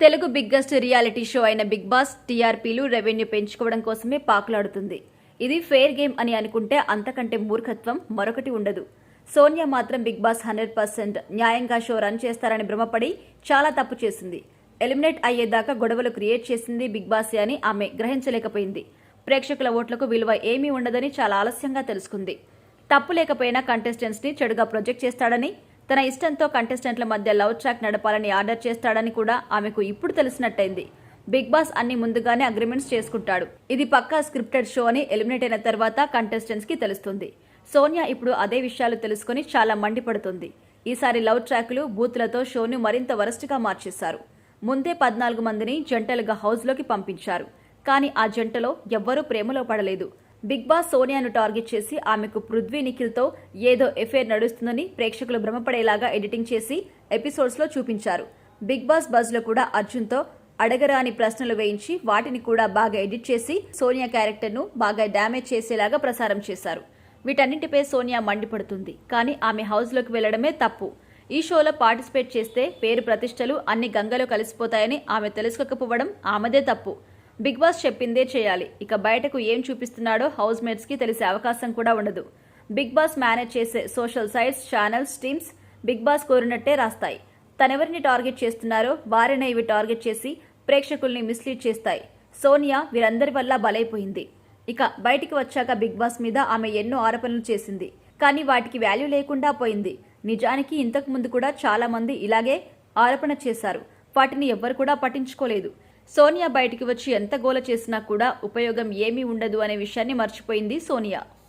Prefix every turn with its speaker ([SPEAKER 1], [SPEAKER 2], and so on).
[SPEAKER 1] Telugu biggest reality show అయిన Bigg Boss టీఆర్పీలు revenue పెంచుకోవడం కోసమే పాకులాడుతుంది. ఇది ఫెయిర్ గేమ్ అని అనుకుంటే అంతకంటే మూర్ఖత్వం మరొకటి ఉండదు. సోనియా మాత్రం బిగ్ బాస్ హండ్రెడ్ పర్సెంట్ న్యాయంగా షో రన్ చేస్తారని భ్రమపడి చాలా తప్పు చేసింది. ఎలిమినేట్ అయ్యేదాకా గొడవలు క్రియేట్ చేసింది బిగ్ బాస్ అని ఆమె గ్రహించలేకపోయింది. ప్రేక్షకుల ఓట్లకు విలువ ఏమీ ఉండదని చాలా ఆలస్యంగా తెలుసుకుంది. తప్పు లేకపోయినా కంటెస్టెంట్స్ని చెడుగా ప్రొజెక్ట్ చేస్తాడని తన ఇష్టంతో కంటెస్టెంట్ల మధ్య లవ్ ట్రాక్ నడపాలని ఆర్డర్ చేస్తాడని కూడా ఆమెకు ఇప్పుడు తెలిసినట్టయింది. బిగ్ బాస్ అన్ని ముందుగానే అగ్రిమెంట్స్ చేసుకుంటాడు. ఇది పక్కా స్క్రిప్టెడ్ షో అని ఎలిమినేట్ అయిన తర్వాత కంటెస్టెంట్స్కి తెలుస్తుంది. సోనియా ఇప్పుడు అదే విషయాలు తెలుసుకుని చాలా మండిపడుతుంది. ఈసారి లవ్ ట్రాక్లు బూత్లతో షోను మరింత వరస్ట్గా మార్చేశారు. ముందే పద్నాలుగు మందిని జంటలుగా హౌస్లోకి పంపించారు. కానీ ఆ జంటలో ఎవ్వరూ ప్రేమలో పడలేదు. బిగ్ బాస్ సోనియాను టార్గెట్ చేసి ఆమెకు పృథ్వీ నిఖిల్తో ఏదో ఎఫైర్ నడుస్తుందని ప్రేక్షకులు భ్రమపడేలాగా ఎడిటింగ్ చేసి ఎపిసోడ్స్లో చూపించారు. బిగ్ బాస్ బజ్లో కూడా అర్జున్తో అడగరాని ప్రశ్నలు వేయించి వాటిని కూడా బాగా ఎడిట్ చేసి సోనియా క్యారెక్టర్ను బాగా డ్యామేజ్ చేసేలాగా ప్రసారం చేశారు. వీటన్నింటిపై సోనియా మండిపడుతుంది. కానీ ఆమె హౌస్లోకి వెళ్ళడమే తప్పు. ఈ షోలో పార్టిసిపేట్ చేస్తే పేరు ప్రతిష్టలు అన్ని గంగలో కలిసిపోతాయని ఆమె తెలుసుకోకపోవడం ఆమెదే తప్పు. బిగ్ బాస్ చెప్పిందే చేయాలి. ఇక బయటకు ఏం చూపిస్తున్నాడో హౌస్ మేట్స్కి తెలిసే అవకాశం కూడా ఉండదు. బిగ్ బాస్ మేనేజ్ చేసే social sites channels teams Big Boss కోరినట్టే రాస్తాయి. తనెవరిని టార్గెట్ చేస్తున్నారో వారినే ఇవి టార్గెట్ చేసి ప్రేక్షకుల్ని మిస్లీడ్ చేస్తాయి. సోనియా వీరందరి వల్ల బలైపోయింది. ఇక బయటికి వచ్చాక బిగ్ బాస్ మీద ఆమె ఎన్నో ఆరోపణలు చేసింది. కానీ వాటికి వాల్యూ లేకుండా పోయింది. నిజానికి ఇంతకు ముందు కూడా చాలామంది ఇలాగే ఆరోపణ చేశారు. వాటిని ఎవ్వరు కూడా పట్టించుకోలేదు. సోనియా బయటికి వచ్చి ఎంత గోల చేసినా కూడా ఉపయోగం ఏమీ ఉండదు అనే విషయాన్ని మర్చిపోయింది సోనియా.